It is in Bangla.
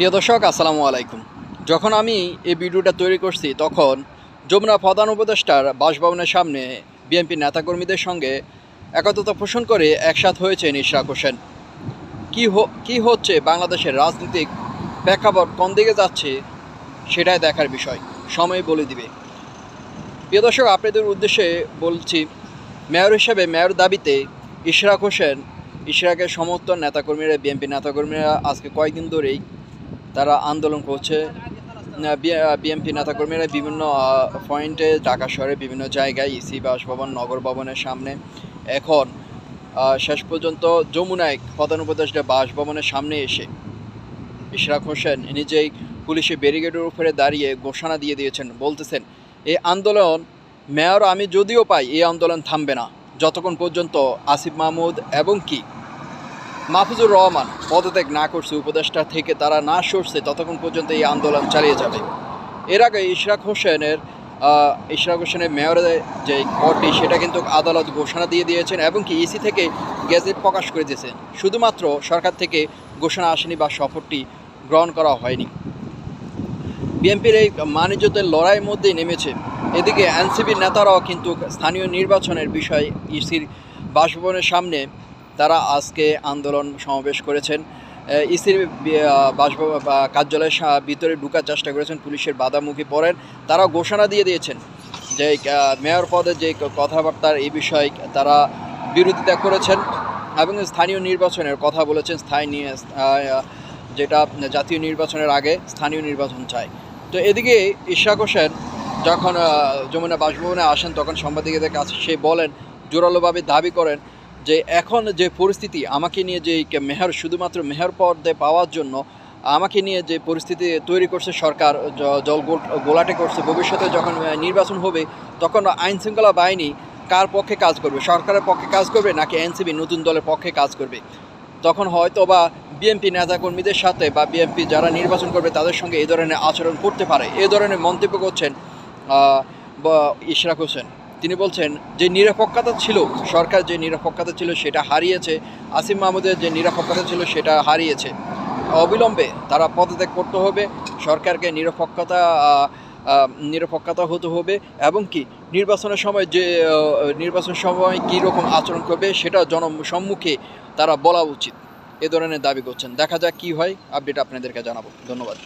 প্রিয় দর্শক, আসসালামু আলাইকুম। যখন আমি এই ভিডিওটা তৈরি করছি, তখন যমুনা প্রধান উপদেষ্টার বাসভবনের সামনে বিএনপি নেতাকর্মীদের সঙ্গে একত্রতা পোষণ করে একসাথ হয়েছেন ইশরাক হোসেন। কী কী হচ্ছে বাংলাদেশের রাজনৈতিক প্রেক্ষাপট কোন দিকে যাচ্ছে, সেটাই দেখার বিষয়। সময় বলে দিবে। প্রিয় দর্শক, আপনাদের উদ্দেশ্যে বলছি, মেয়র হিসেবে মেয়র দাবিতে ইশরাক হোসেন, ইশরাকের সমর্থন নেতাকর্মীরা, বিএনপি নেতাকর্মীরা আজকে কয়েকদিন ধরেই তারা আন্দোলন করছে। বিএনপি নেতাকর্মীরা বিভিন্ন পয়েন্টে ঢাকা শহরে বিভিন্ন জায়গায় ইসি বাসভবন, নগর ভবনের সামনে এখন শেষ পর্যন্ত যমুনায় প্রধান উপদেষ্টা বাসভবনের সামনে এসে ইশরাক হোসেন নিজেই পুলিশের ব্যারিকেডের উপরে দাঁড়িয়ে ঘোষণা দিয়ে দিয়েছেন, বলতেছেন, এই আন্দোলন মেয়র আমি যদিও পাই, এই আন্দোলন থামবে না। যতক্ষণ পর্যন্ত আসিফ মাহমুদ এবং কি মাহফুজুর রহমান পদত্যাগ না করছে, উপদেষ্টা থেকে তারা না সরছে, ততক্ষণ পর্যন্ত এই আন্দোলন চালিয়ে যাবে। এর আগে ইশরাক হোসেনের ইশরাক হোসেনের মেয়রের যে কর্টি সেটা কিন্তু আদালত ঘোষণা দিয়ে দিয়েছেন এবং কি ইসি থেকে গেজেট প্রকাশ করে দিয়েছেন। শুধুমাত্র সরকার থেকে ঘোষণা আসেনি বা সফরটি গ্রহণ করা হয়নি। বিএনপির এই মানিজ্যতের লড়াইয়ের মধ্যেই নেমেছে। এদিকে এনসিপির নেতারাও কিন্তু স্থানীয় নির্বাচনের বিষয় ইসির বাসভবনের সামনে তারা আজকে আন্দোলন সমাবেশ করেছেন। ইসির বাসভবন কার্যালয়ের ভিতরে ঢুকার চেষ্টা করেছেন, পুলিশের বাধামুখী পড়েন। তারা ঘোষণা দিয়ে দিয়েছেন যে মেয়র পদে যে কথাবার্তার এই বিষয়ে তারা বিরোধিতা করেছেন এবং স্থানীয় নির্বাচনের কথা বলেছেন স্থানীয় যেটা জাতীয় নির্বাচনের আগে স্থানীয় নির্বাচন চায়। তো এদিকে ইশাক হোসেন যখন যমুনা বাসভবনে আসেন, তখন সাংবাদিকদের কাছে সে বলেন, জোরালোভাবে দাবি করেন যে এখন যে পরিস্থিতি, আমাকে নিয়ে যে মেহর, শুধুমাত্র মেহর পদে পাওয়ার জন্য আমাকে নিয়ে যে পরিস্থিতি তৈরি করছে সরকার জল গোল- গোলাটে করছে, ভবিষ্যতে যখন নির্বাচন হবে, তখন আইনশৃঙ্খলা বাহিনী কার পক্ষে কাজ করবে? সরকারের পক্ষে কাজ করবে নাকি এনসিবি নতুন দলের পক্ষে কাজ করবে? তখন হয়তো বা বিএনপি নেতাকর্মীদের সাথে বা বিএনপি যারা নির্বাচন করবে, তাদের সঙ্গে এই ধরনের আচরণ করতে পারে। এ ধরনের মন্তব্য করছেন ইশরাক হোসেন। তিনি বলছেন, যে নিরপেক্ষতা ছিল, সরকার যে নিরপেক্ষতা ছিল সেটা হারিয়েছে আসিম মাহমুদের যে নিরপেক্ষতা ছিল সেটা হারিয়েছে। অবিলম্বে তারা পদত্যাগ করতে হবে, সরকারকে নিরপেক্ষতা নিরপেক্ষতা হতে হবে, এবং কি নির্বাচনের সময় যে নির্বাচনের সময় কী রকম আচরণ করবে সেটা জনসম্মুখে তারা বলা উচিত। এ ধরনের দাবি করছেন। দেখা যাক কী হয়, আপডেট আপনাদেরকে জানাব। ধন্যবাদ।